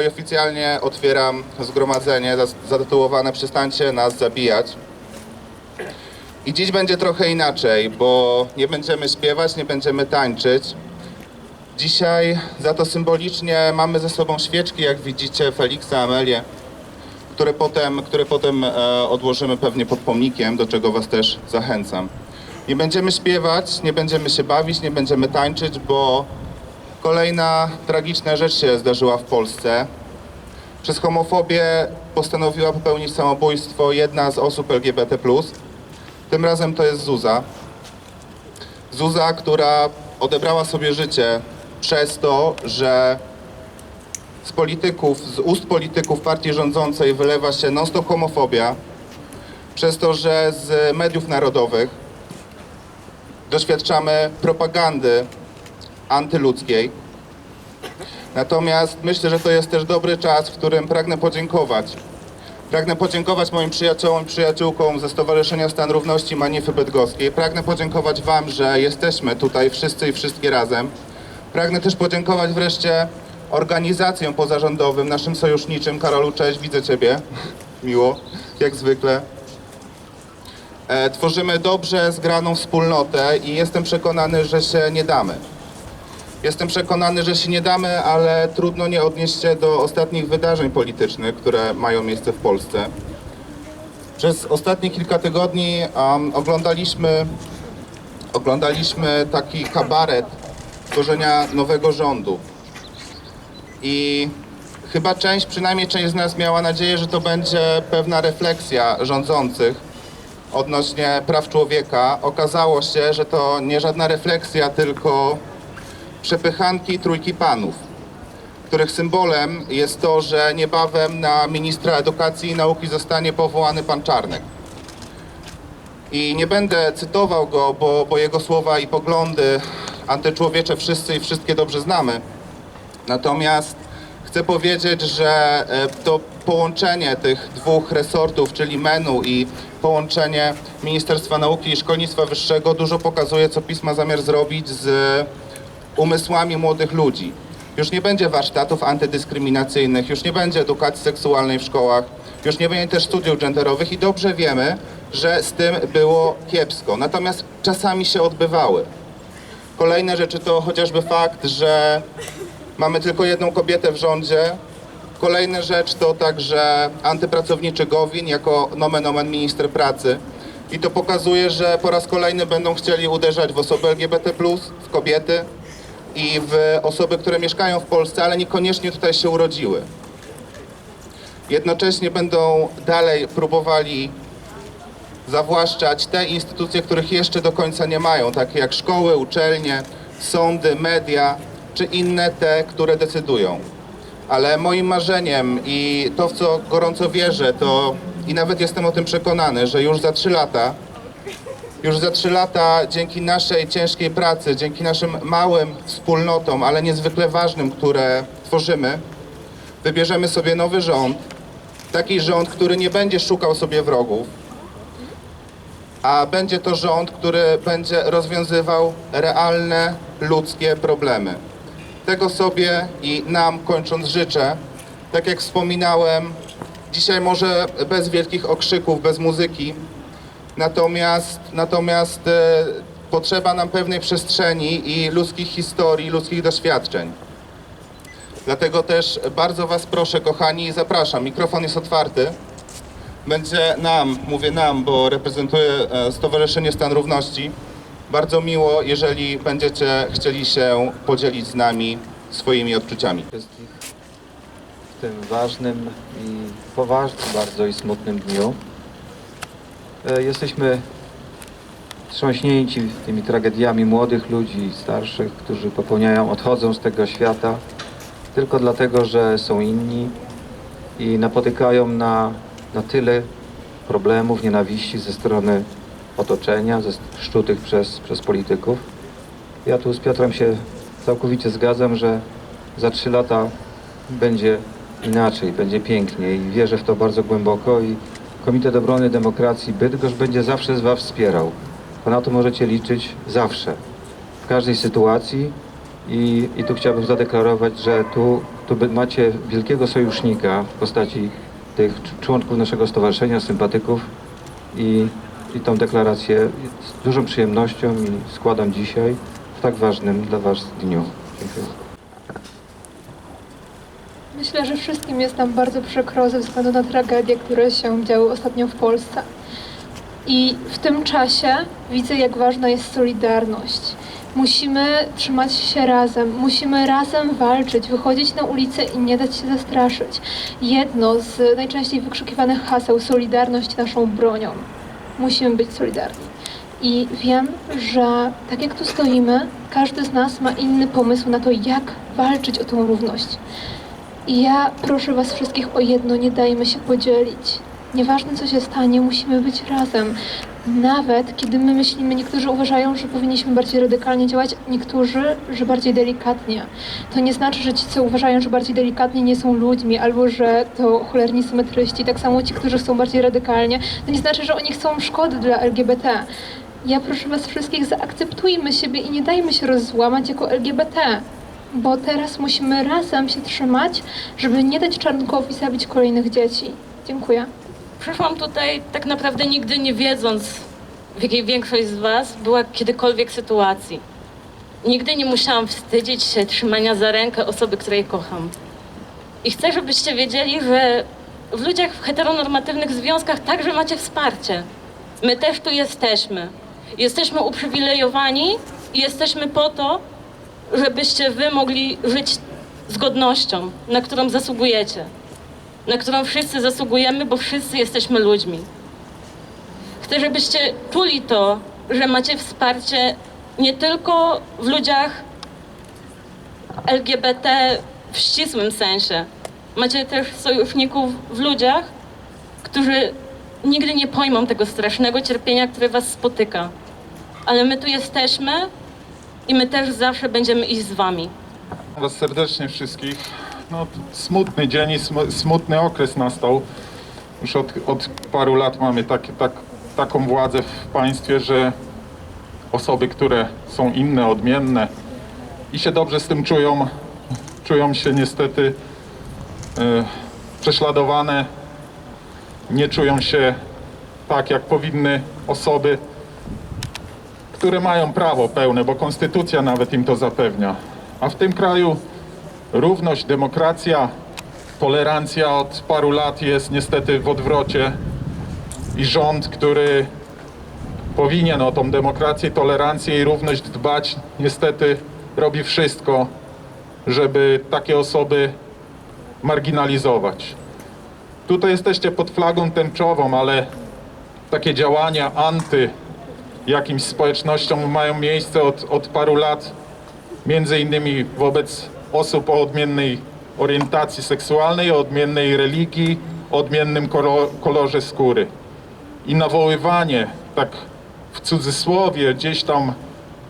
i oficjalnie otwieram zgromadzenie zatytułowane Przestańcie nas zabijać. I dziś będzie trochę inaczej, bo nie będziemy śpiewać, nie będziemy tańczyć. Dzisiaj za to symbolicznie mamy ze sobą świeczki, jak widzicie, Feliksa, Amelię, które potem, które potem e, odłożymy pewnie pod pomnikiem, do czego Was też zachęcam. Nie będziemy śpiewać, nie będziemy się bawić, nie będziemy tańczyć, bo kolejna tragiczna rzecz się zdarzyła w Polsce. Przez homofobię postanowiła popełnić samobójstwo jedna z osób LGBT. Tym razem to jest Zuza. Zuza, która odebrała sobie życie przez to, że z polityków, z ust polityków partii rządzącej wylewa się non-stop homofobia, przez to, że z mediów narodowych doświadczamy propagandy antyludzkiej. Natomiast myślę, że to jest też dobry czas, w którym pragnę podziękować. Pragnę podziękować moim przyjaciołom i przyjaciółkom ze Stowarzyszenia Stan Równości Manify Bydgoskiej. Pragnę podziękować Wam, że jesteśmy tutaj wszyscy i wszystkie razem. Pragnę też podziękować wreszcie organizacjom pozarządowym, naszym sojuszniczym. Karolu, cześć, widzę Ciebie. Miło, jak zwykle. E, tworzymy dobrze zgraną wspólnotę i jestem przekonany, że się nie damy. Jestem przekonany, że się nie damy, ale trudno nie odnieść się do ostatnich wydarzeń politycznych, które mają miejsce w Polsce. Przez ostatnie kilka tygodni um, oglądaliśmy, oglądaliśmy taki kabaret tworzenia nowego rządu. I chyba część, przynajmniej część z nas miała nadzieję, że to będzie pewna refleksja rządzących odnośnie praw człowieka. Okazało się, że to nie żadna refleksja, tylko przepychanki trójki panów, których symbolem jest to, że niebawem na ministra edukacji i nauki zostanie powołany pan Czarnek. I nie będę cytował go, bo, bo jego słowa i poglądy antyczłowiecze wszyscy i wszystkie dobrze znamy. Natomiast chcę powiedzieć, że e, to połączenie tych dwóch resortów, czyli MENU i połączenie Ministerstwa Nauki i Szkolnictwa Wyższego dużo pokazuje, co PiS ma zamiar zrobić z umysłami młodych ludzi. Już nie będzie warsztatów antydyskryminacyjnych, już nie będzie edukacji seksualnej w szkołach, już nie będzie też studiów genderowych i dobrze wiemy, że z tym było kiepsko. Natomiast czasami się odbywały. Kolejne rzeczy to chociażby fakt, że mamy tylko jedną kobietę w rządzie. Kolejna rzecz to także antypracowniczy Gowin jako nomen omen minister pracy. I to pokazuje, że po raz kolejny będą chcieli uderzać w osoby LGBT+, w kobiety i w osoby, które mieszkają w Polsce, ale niekoniecznie tutaj się urodziły. Jednocześnie będą dalej próbowali zawłaszczać te instytucje, których jeszcze do końca nie mają, takie jak szkoły, uczelnie, sądy, media, czy inne te, które decydują. Ale moim marzeniem i to, w co gorąco wierzę, to i nawet jestem o tym przekonany, że już za trzy lata, już za trzy lata dzięki naszej ciężkiej pracy, dzięki naszym małym wspólnotom, ale niezwykle ważnym, które tworzymy, wybierzemy sobie nowy rząd, taki rząd, który nie będzie szukał sobie wrogów, a będzie to rząd, który będzie rozwiązywał realne ludzkie problemy. Tego sobie i nam kończąc życzę. Tak jak wspominałem, dzisiaj może bez wielkich okrzyków, bez muzyki, natomiast, natomiast e, potrzeba nam pewnej przestrzeni i ludzkich historii, ludzkich doświadczeń. Dlatego też bardzo Was proszę, kochani, zapraszam. Mikrofon jest otwarty będzie nam, mówię nam, bo reprezentuję e, Stowarzyszenie Stan Równości, bardzo miło, jeżeli będziecie chcieli się podzielić z nami swoimi odczuciami. wszystkich w tym ważnym i poważnym bardzo i smutnym dniu. E, Jesteśmy wstrząśnięci tymi tragediami młodych ludzi, starszych, którzy popełniają, odchodzą z tego świata tylko dlatego, że są inni i napotykają na, na tyle problemów, nienawiści ze strony otoczenia, ze przez, przez polityków. Ja tu z Piotrem się całkowicie zgadzam, że za trzy lata będzie inaczej, będzie piękniej wierzę w to bardzo głęboko i Komitet Obrony Demokracji Bydgoszcz będzie zawsze z Was wspierał. Bo na to możecie liczyć zawsze, w każdej sytuacji I, I tu chciałbym zadeklarować, że tu, tu macie wielkiego sojusznika w postaci tych cz- członków naszego stowarzyszenia, sympatyków i, i tą deklarację z dużą przyjemnością składam dzisiaj w tak ważnym dla Was dniu. Dziękuję. Myślę, że wszystkim jest nam bardzo przykro ze względu na tragedie, które się działy ostatnio w Polsce. I w tym czasie widzę, jak ważna jest solidarność. Musimy trzymać się razem, musimy razem walczyć, wychodzić na ulicę i nie dać się zastraszyć. Jedno z najczęściej wykrzykiwanych haseł Solidarność naszą bronią. Musimy być solidarni. I wiem, że tak jak tu stoimy, każdy z nas ma inny pomysł na to, jak walczyć o tą równość. I ja proszę Was wszystkich o jedno, nie dajmy się podzielić. Nieważne co się stanie, musimy być razem. Nawet kiedy my myślimy, niektórzy uważają, że powinniśmy bardziej radykalnie działać, niektórzy, że bardziej delikatnie. To nie znaczy, że ci, co uważają, że bardziej delikatnie nie są ludźmi, albo że to cholerni symetryści. Tak samo ci, którzy chcą bardziej radykalnie, to nie znaczy, że oni chcą szkody dla LGBT. Ja proszę Was wszystkich, zaakceptujmy siebie i nie dajmy się rozzłamać jako LGBT. Bo teraz musimy razem się trzymać, żeby nie dać Czarnkowi zabić kolejnych dzieci. Dziękuję. Przyszłam tutaj tak naprawdę nigdy nie wiedząc, w jakiej większość z Was była kiedykolwiek sytuacji. Nigdy nie musiałam wstydzić się trzymania za rękę osoby, której kocham. I chcę, żebyście wiedzieli, że w ludziach w heteronormatywnych związkach także macie wsparcie. My też tu jesteśmy. Jesteśmy uprzywilejowani i jesteśmy po to, żebyście Wy mogli żyć z godnością, na którą zasługujecie na którą wszyscy zasługujemy, bo wszyscy jesteśmy ludźmi. Chcę, żebyście czuli to, że macie wsparcie nie tylko w ludziach LGBT w ścisłym sensie. Macie też sojuszników w ludziach, którzy nigdy nie pojmą tego strasznego cierpienia, które was spotyka. Ale my tu jesteśmy i my też zawsze będziemy iść z wami. Was serdecznie wszystkich. No, smutny dzień i smu- smutny okres nastał. Już od, od paru lat mamy takie, tak, taką władzę w państwie, że osoby, które są inne, odmienne i się dobrze z tym czują, czują się niestety e, prześladowane, nie czują się tak, jak powinny osoby, które mają prawo pełne, bo konstytucja nawet im to zapewnia. A w tym kraju równość, demokracja, tolerancja od paru lat jest niestety w odwrocie i rząd, który powinien o tą demokrację, tolerancję i równość dbać, niestety robi wszystko, żeby takie osoby marginalizować. Tutaj jesteście pod flagą tęczową, ale takie działania anty jakimś społecznościom mają miejsce od, od paru lat, między innymi wobec osób o odmiennej orientacji seksualnej, odmiennej religii, odmiennym kolo- kolorze skóry. I nawoływanie, tak w cudzysłowie, gdzieś tam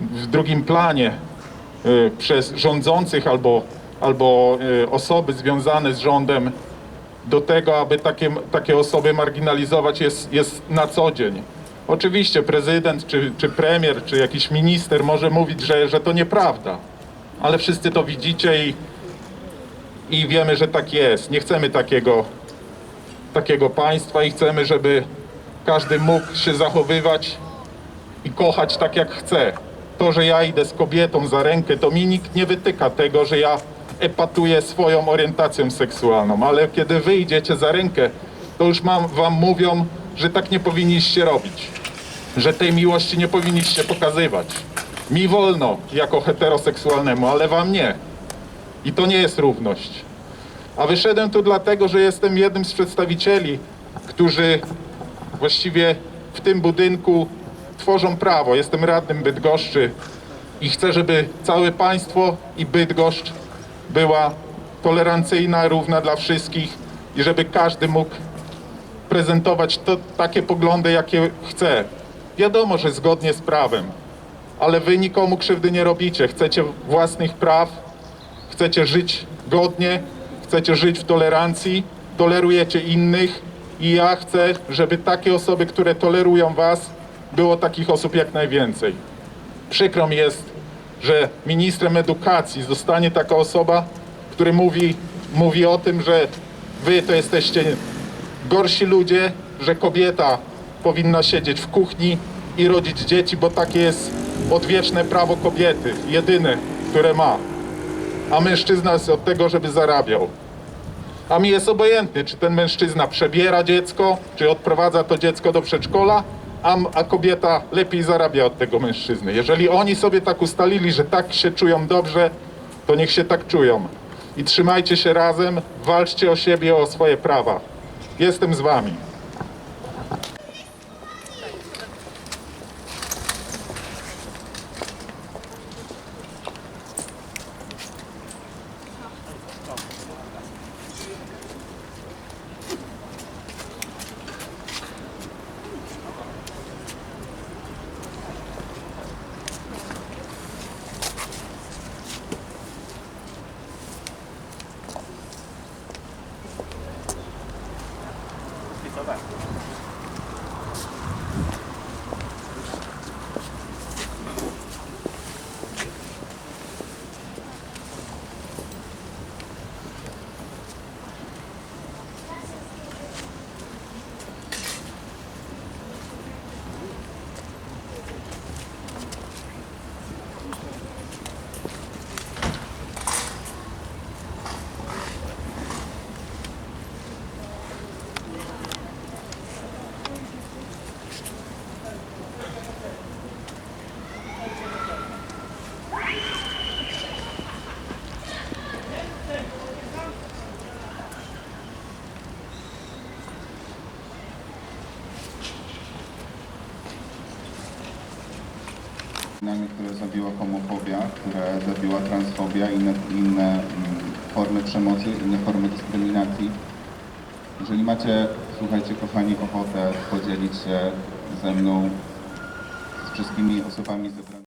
w drugim planie y, przez rządzących albo, albo y, osoby związane z rządem do tego, aby takie, takie osoby marginalizować jest, jest na co dzień. Oczywiście prezydent, czy, czy premier, czy jakiś minister może mówić, że, że to nieprawda, ale wszyscy to widzicie i, i wiemy, że tak jest. Nie chcemy takiego, takiego państwa i chcemy, żeby każdy mógł się zachowywać i kochać tak jak chce. To, że ja idę z kobietą za rękę, to mi nikt nie wytyka tego, że ja epatuję swoją orientacją seksualną, ale kiedy wy idziecie za rękę, to już mam, wam mówią, że tak nie powinniście robić, że tej miłości nie powinniście pokazywać. Mi wolno jako heteroseksualnemu, ale wam nie. I to nie jest równość. A wyszedłem tu dlatego, że jestem jednym z przedstawicieli, którzy właściwie w tym budynku tworzą prawo. Jestem radnym Bydgoszczy i chcę, żeby całe państwo i Bydgoszcz była tolerancyjna, równa dla wszystkich i żeby każdy mógł prezentować to, takie poglądy, jakie chce. Wiadomo, że zgodnie z prawem, ale wy nikomu krzywdy nie robicie. Chcecie własnych praw, chcecie żyć godnie, chcecie żyć w tolerancji, tolerujecie innych i ja chcę, żeby takie osoby, które tolerują was, było takich osób jak najwięcej. Przykro mi jest, że ministrem edukacji zostanie taka osoba, który mówi, mówi o tym, że wy to jesteście gorsi ludzie, że kobieta powinna siedzieć w kuchni i rodzić dzieci, bo takie jest odwieczne prawo kobiety, jedyne, które ma. A mężczyzna jest od tego, żeby zarabiał. A mi jest obojętny, czy ten mężczyzna przebiera dziecko, czy odprowadza to dziecko do przedszkola, a, a kobieta lepiej zarabia od tego mężczyzny. Jeżeli oni sobie tak ustalili, że tak się czują dobrze, to niech się tak czują. I trzymajcie się razem, walczcie o siebie, o swoje prawa. Jestem z wami. question. Nami, które zabiła homofobia, które zabiła transfobia i inne, inne mm, formy przemocy, inne formy dyskryminacji. Jeżeli macie, słuchajcie kochani, ochotę podzielić się ze mną, z wszystkimi osobami zebranymi,